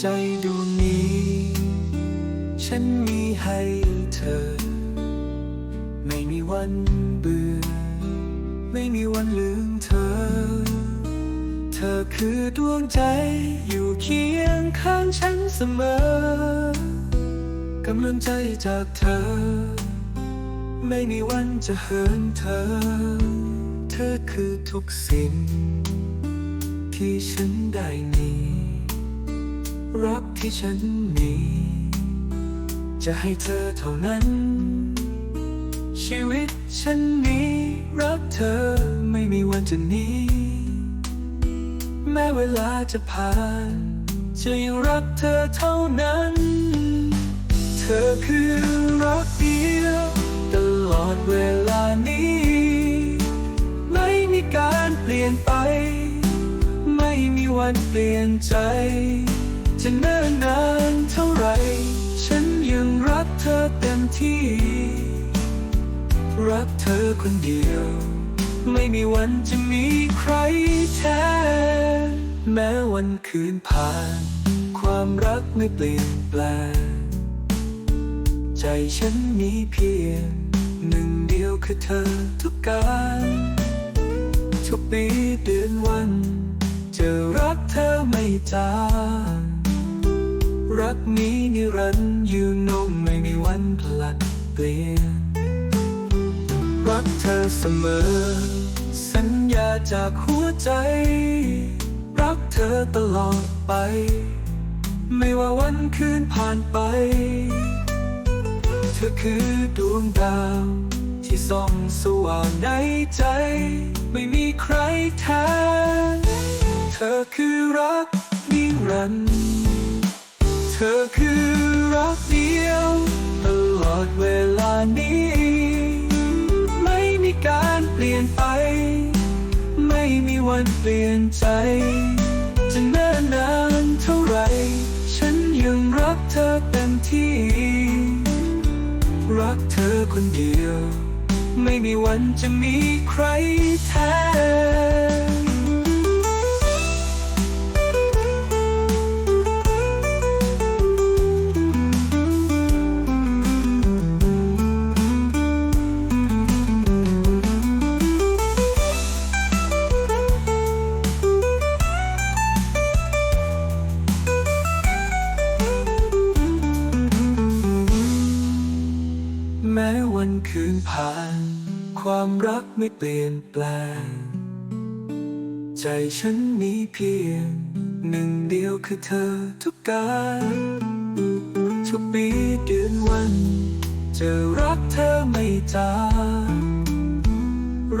ใจดวงนี้ ฉันมีให้เธอ ไม่มีวันเบื่อ ไม่มีวันลืมเธอ เธอคือดวงใจอยู่เคียงข้างฉันเสมอกำลังใจจากเธอ ไม่มีวันจะเหินเธอ เธอคือทุกสิ่ง ที่ฉันได้มี รักที่ฉันมี จะให้เธอเท่านั้น ชีวิตฉันนี้รักเธอไม่มีวันจะหนีแม้เวลาจะผ่านจะยังรักเธอเท่านั้น เธอคือรักเดียว ตลอดเวลานี้ ไม่มีการเปลี่ยนไป ไม่มีวันเปลี่ยนใจ จะเนิ่นนานเท่าไร ฉันยังรักเธอเต็มที่ รักเธอคนเดียว ไม่มีวันจะมีใครแทนแม้วันคืนผ่าน ความรักไม่เปลี่ยนแปลง ใจฉันมีเพียง หนึ่งเดียวคือเธอทุกการทุกปีเดือนวัน จะรักเธอไม่จาง รักนี้นิรันดร์อยู่นงไม่มีวันพลัดเปลี่ยน รักเธอเสมอ สัญญาจากหัวใจ รักเธอตลอดไป ไม่ว่าวันคืนผ่านไป เธอคือดวงดาว ที่ส่องสว่างในใจ ไม่มีใครแทน เธอคือรักนิรันดร์ อคือรักเดียว ตลอดเวลานี้ ไม่มีการเปลี่ยนไป ไม่มีวันเปลี่ยนใจ จะเนิ่นนานเท่าไร ฉันยังรักเธอเต็มที่ รักเธอคนเดียว ไม่มีวันจะมีใคร นผ่าน ความรักไม่เปลี่ยนแปลง ใจฉันมีเพียง หนึ่งเดียวคือเธอทุกการทุกปีเดือนวัน จะรักเธอไม่จาง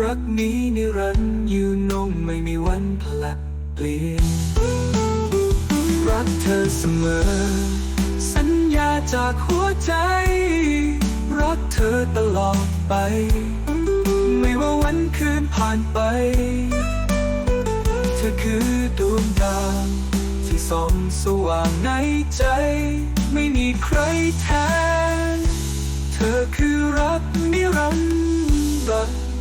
รักนี้นิรันดร์อยู่นงไม่มีวันพลัดเปลี่ยน รักเธอเสมอ สัญญาจากหัวใจ รักเธอตลอดไป ไม่ว่าวันคืนผ่านไป เธอคือดวงดาวที่ส่องสว่างในใจ ไม่มีใครแทน เธอคือรักนิรันดร์